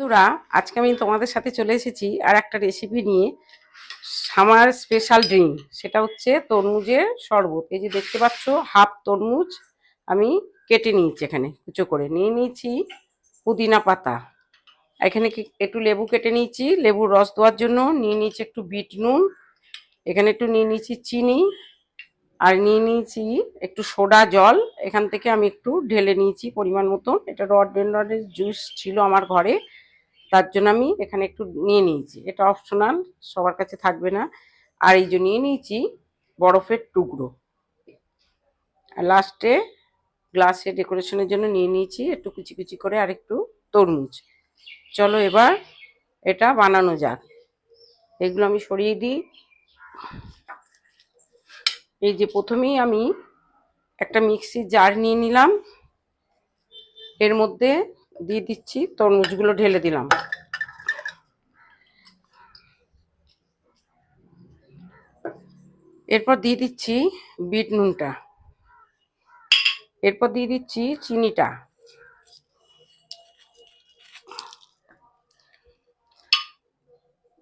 বন্ধুরা, আজকে আমি তোমাদের সাথে চলে এসেছি আর একটা রেসিপি নিয়ে সামার স্পেশাল ড্রিঙ্ক সেটা হচ্ছে তরমুজের শরবত। এই যে দেখতে পাচ্ছ হাফ তরমুজ আমি কেটে নিয়েছি এখানে, কুচো করে। নিয়ে নিয়েছি পুদিনা পাতা। এখানে কি একটু লেবু কেটে নিয়েছি, লেবুর রস দেওয়ার জন্য নিয়ে নিয়েছি একটু বিট নুন, এখানে একটু নিয়ে নিয়েছি চিনি, আর নিয়ে নিয়েছি একটু সোডা জল। এখান থেকে আমি একটু ঢেলে নিয়েছি পরিমাণ মতন। এটা রড ডেন্ডরের জুস ছিল আমার ঘরে। তার জন্য আমি এখানে একটু নিয়ে নিয়েছি। এটা অপশনাল সবার কাছে থাকবে না। আর এই যে নিয়ে নিয়েছি বরফের টুকরো। আর লাস্টে গ্লাসে ডেকোরেশনের জন্য নিয়ে নিয়েছি একটু কুচি কুচি করে আর একটু তরমুজ। চলো এবার এটা বানানো যাক। এগুলো আমি সরিয়ে দিই। এই যে প্রথমেই আমি একটা মিক্সির জার নিয়ে নিলাম। এর মধ্যে দিয়ে দিচ্ছি, তরমুজগুলো ঢেলে দিলাম। এরপর দিয়ে দিচ্ছি বিট নুনটা। এরপর দিয়ে দিচ্ছি চিনিটা।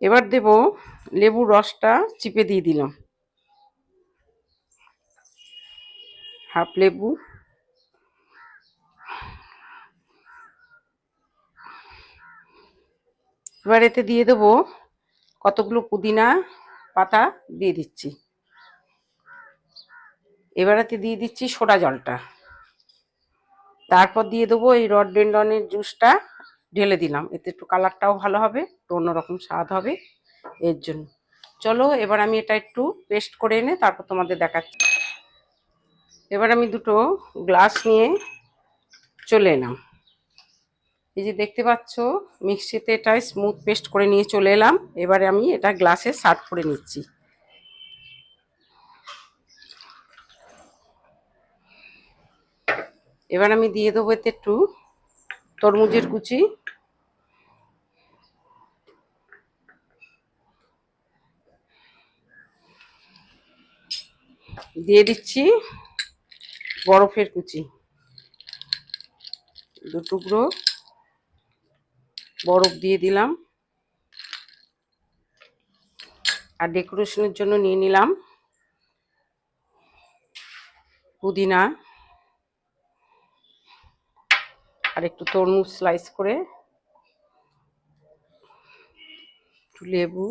এবার দেব লেবুর রসটা চিপে দিয়ে দিলাম। হাফ লেবু। এবার এতে দিয়ে দেবো কতগুলো পুদিনা পাতা দিয়ে দিচ্ছি। এবার এতে দিয়ে দিচ্ছি সোডা জলটা। তারপর দিয়ে দেবো এই রড ডেন্ডনের জুসটা ঢেলে দিলাম। এতে একটু কালারটাও ভালো হবে, একটু অন্যরকম স্বাদ হবে এর জন্য। চলো, এবার আমি এটা একটু পেস্ট করে এনে তারপর তোমাদের দেখাচ্ছি। এবার আমি দুটো গ্লাস নিয়ে চলে এলাম। এই যে দেখতে পাচ্ছ, মিক্সিতে এটা স্মুথ পেস্ট করে নিয়ে চলে এলাম। এবারে আমি এটা গ্লাসে সার্ভ করে নিচ্ছি। এবার আমি দিয়ে দেবো এতে একটু তরমুজের কুচি। দিয়ে দিচ্ছি বরফের কুচি। দু টুকরো। বরফ দিয়ে দিলাম। আর ডেকোরেশনের জন্য নিয়ে নিলাম পুদিনা আর একটু তরমুজ স্লাইস করে, একটু লেবু।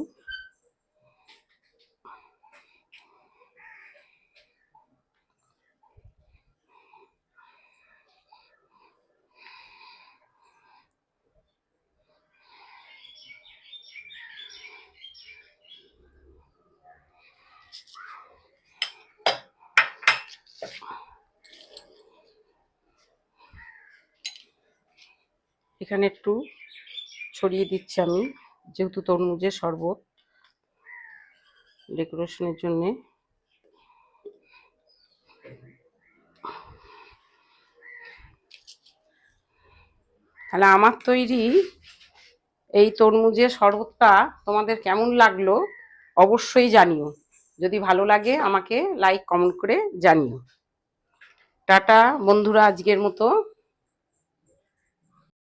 এখানে একটু ছড়িয়ে দিচ্ছি আমি, যেহেতু তরমুজের শরবত ডেকোরেশনের জন্যে। তাহলে আমার তৈরি এই তরমুজের শরবতটা তোমাদের কেমন লাগল অবশ্যই জানিও। যদি ভালো লাগে আমাকে লাইক কমেন্ট করে জানিও। টাটা বন্ধুরা আজকের মতো।